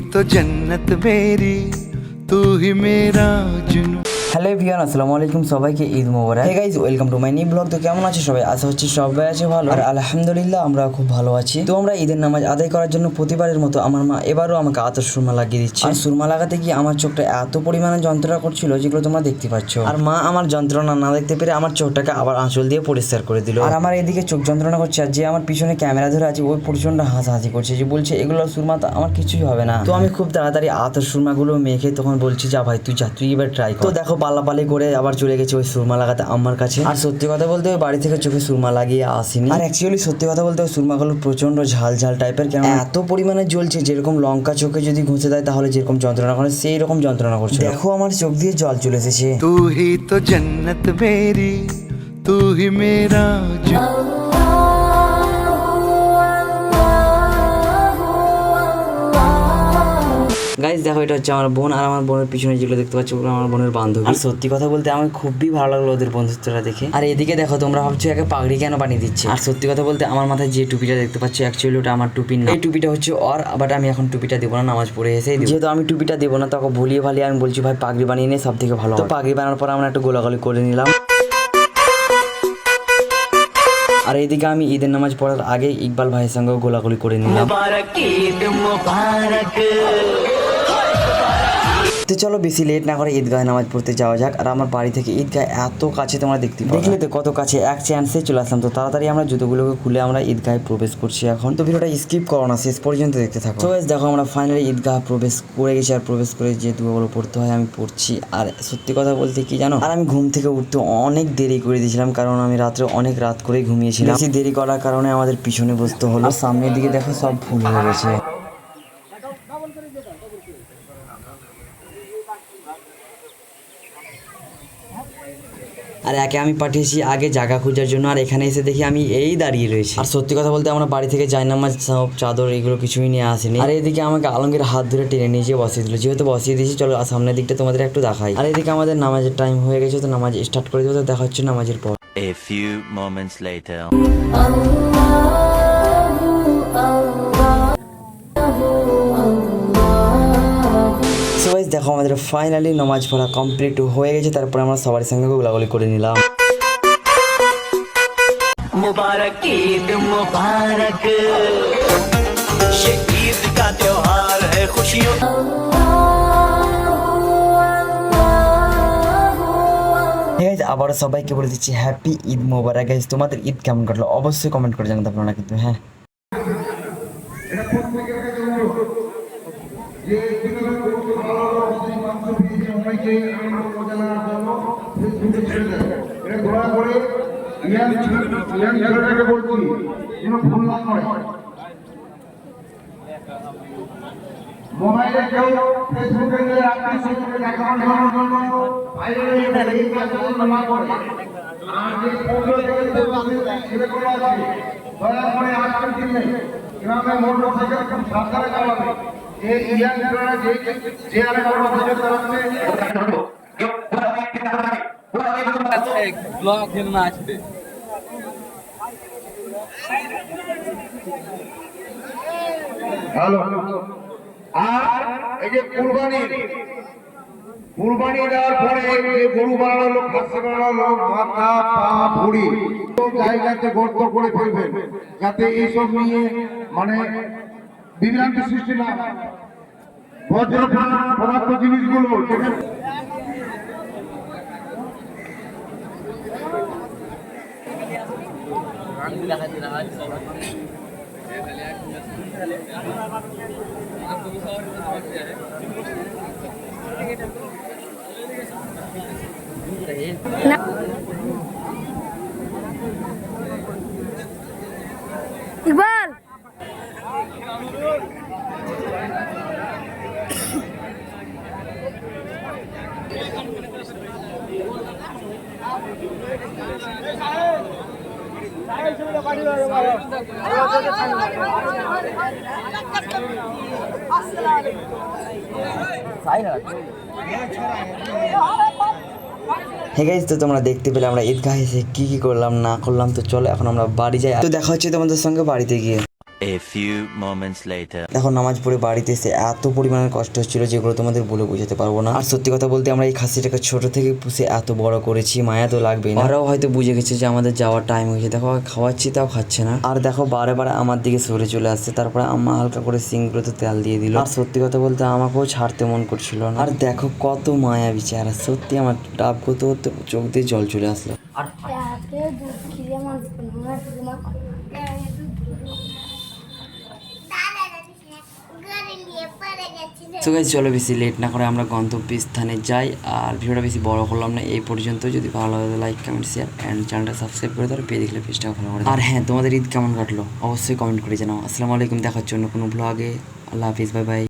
तो जन्नत मेरी तू ही मेरा जुनू হ্যালো ভিয়ান আসসালামু আলাইকুম সবাইকে, Eid Mubarak. Hey guys welcome to my new blog তো কেমন আছে সবাই? আশা হচ্ছে সবাই আছে ভালো। আর আলহামদুলিল্লাহ, আমরা খুব ভালো আছি। তো আমরা ঈদের নামাজ আদায় করার জন্য প্রতিবারের মতো আমার মা এবারও আমাকে আতর সুরমা লাগিয়ে দিচ্ছে। আর সুরমা লাগাতে গিয়ে আমার চোখটা এত পরিমাণে যন্ত্রণা করছিল যেগুলো তোমরা দেখতে পাচ্ছ। আর মা আমার যন্ত্রণা না দেখতে পেরে আমার চোখটাকে আবার আঁচল দিয়ে পরিষ্কার করে দিল। আর আমার এদিকে চোখ যন্ত্রণা করছে আর যে আমার পিছনে ক্যামেরা ধরে আছে ওই প্রচণ্ড হাসাহাসি করছে। যে বলছে, এগুলো সুরমা তো আমার কিছুই হবে না। তো আমি খুব তাড়াতাড়ি আতর সুরমাগুলো মেখে তখন বলছি, যা ভাই, তুই যা, তুই এবার ট্রাই কর। তো দেখো পালাপালি করে আবার চলে গেছে ওই সুরমা লাগাতে আমার কাছে। আর সত্যি কথা বলতে ওই বাড়ি থেকে চোখে সুরমা লাগিয়ে আসিনি। আর অ্যাকচুয়ালি সত্যি কথা বলতে ওই সুরমাগুলো প্রচণ্ড ঝাল ঝাল টাইপের কেন এত পরিমাণে জ্বলছে যেরকম লঙ্কা চোখে যদি ঘুষে দেয় তাহলে যেরকম যন্ত্রণা করে সেই রকম যন্ত্রণা করছে দেখো আমার চোখ দিয়ে জল চলে এসেছে। তুই তো জান্নাত মেরি তুই মেরা গাইজ দেখো এটা হচ্ছে আমার বোন আর আমার বোনের পিছনে যেগুলো দেখতে পাচ্ছ ওগুলো আমার বোনের বান্ধবী। আর সত্যি কথা বলতে আমার খুবই ভালো লাগল ওদের বন্ধুত্বটা দেখে। আর এদিকে দেখো তোমরা ভাবছ একে পাগড়ি কেন বানিয়ে দিচ্ছে? আর সত্যি কথা বলতে আমার মাথায় যে টুপিটা দেখতে পাচ্ছ অ্যাকচুয়ালি ওটা আমার টুপি না। এই টুপিটা হচ্ছে অর বাট আমি এখন টুপিটা দেবো না নামাজ পড়ে এসে যেহেতু আমি টুপিটা দেবো না তখন ভুলিয়ে ভালিয়ে আমি বলছি ভাই পাগড়ি বানিয়ে নিয়ে সব থেকে ভালো তো পাগড়ি বানানোর পর আমরা একটু গোলাগুলি করে নিলাম। আর এইদিকে আমি ঈদের নামাজ পড়ার আগে ইকবাল ভাইয়ের সঙ্গেও গোলাগুলি করে নিলাম। তো চলো বেশি লেট না করে ঈদগাহে নামাজ পড়তে যাওয়া যাক। আর আমার বাড়ি থেকে ঈদগাহ এত কাছে তোমরা দেখতে দেখলে তো কত কাছে এক চান্সে চলে আসলাম। তো তাড়াতাড়ি আমরা জুতোগুলোকে খুলে আমরা ঈদগাহে প্রবেশ করছি এখন। তো ভিডিওটা স্কিপ করো না শেষ পর্যন্ত দেখতে থাকো। তো দেখো আমরা ফাইনালি ঈদগাহ প্রবেশ করে গেছি আর প্রবেশ করে যে দুগুলো পড়তে হয় আমি পড়ছি। আর সত্যি কথা বলতে কি জানো? আর আমি ঘুম থেকে উঠতে অনেক দেরি করে দিয়েছিলাম কারণ আমি রাত্রে অনেক রাত করে ঘুমিয়েছিলাম। বেশি দেরি করার কারণে আমাদের পিছনে বসতে হলো। সামনের দিকে দেখো সব ফুল হয়ে গেছে। আর একে আমি পাঠিয়েছি আগে জায়গা খোঁজার জন্য আর এখানে এসে দেখি আমি এই দাঁড়িয়ে রয়েছি। আর সত্যি কথা বলতে আমরা বাড়ি থেকে জায়নামাজ সব চাদর এগুলো কিছুই নিয়ে আসিনি। আর এদিকে আমাকে আলমগীর হাত ধরে টেনে নিয়ে যেয়ে বসিয়ে দিল। যেহেতু বসিয়ে দিয়েছি চলো আর সামনের দিকটা তোমাদের একটু দেখাই। আর এদিকে আমাদের নামাজের টাইম হয়ে গেছে তো নামাজ স্টার্ট করে দেবো তো দেখা হচ্ছে নামাজের পর। A few moments later. দেখো আমাদের ফাইনালি নামাজ পড়া কমপ্লিট হয়ে গেছে তারপরে আমরা সবার সঙ্গে গোলাগুলি করে নিলাম मुबारक ईद मुबारक ये ईद का त्योहार है खुशियों গাইজ আবারও সবাইকে বলে দিচ্ছি হ্যাপি ঈদ মোবারক গাইজ তোমাদের ঈদ কেমন কাটলো অবশ্যই কমেন্ট করে জানাতে পারো না কিন্তু হ্যাঁ দোয়া। করে ইয়াং ইয়াং ছেলেটাকে বলছি, যেন ভুল না করে। মোবাইলে কেউ ফেসবুকে গিয়ে আত্মীয় স্বজনকে দেখানোর জন্য বাইরে এই কাজগুলো না করে। আর যে পৌঁছে গেছে ছেলেগুলো আছে। দয়া করে আজকের দিনে। গ্রামে মোটর সাইকেল খুব সাবধানে চালাবে। চালাচ্ছে হ্যালো। আর এই যে কুরবানি কুরবানি দেওয়ার পরে যে গরু বানানো লোক খাসি বানানো লোক মাথা পা ভুড়ি জায়গাতে গর্ত করে ফেলবেন। যাতে এইসব নিয়ে মানে বিভ্রান্তি সৃষ্টি না। বজ্র পদার্থ জিনিসগুলো যেখানে হে তো তোমরা দেখতে পেলে আমরা ঈদগাহ এসে কি কি করলাম, না করলাম, তো চলো এখন আমরা বাড়ি যাই। তো দেখা হচ্ছে তোমাদের সঙ্গে বাড়িতে গিয়ে। A few moments later. দেখো নামাজ পড়ে বাড়িতে এসে এত পরিমাণের কষ্ট হচ্ছিল যেগুলো তোমাদের বলে বোঝাতে পারব না। আর সত্যি কথা বলতে আমরা এই খাসিটাকে ছোট থেকে পুষে এত বড় করেছি মায়া তো লাগবেই না। ওরাও হয়তো বুঝে গেছে যে আমাদের যাওয়ার টাইম হয়েছে। দেখো খাওয়াচ্ছি তাও খাচ্ছে না। আর দেখো বারে বারে আমার দিকে সরে চলে আসছে। তারপরে আম্মা হালকা করে সিংগুলোতে তেল দিয়ে দিল। আর সত্যি কথা বলতে আমাকেও ছাড়তে মন করছিল না। আর দেখো কত মায়া বিচারা সত্যি আমার ডাব করতে করতে চোখ দিয়ে জল চলে আসলো। রাতে তো গাইজ চলো বেশি লেট না করে আমরা গন্তব্য স্থানে যাই। আর ভিডিওটা বেশি বড় করলাম না, এই পর্যন্ত। যদি ভালো লাগে লাইক কমেন্ট শেয়ার অ্যান্ড চ্যানেলটা সাবস্ক্রাইব করে দাও। পেয়ে দেখলে পেজটাও ফলো করে আর হ্যাঁ তোমাদের ঈদ কেমন কাটলো? অবশ্যই কমেন্ট করে জানাও। আসসালামু আলাইকুম দেখার জন্য কোনো ব্লগে আল্লাহ হাফিজ বাই বাই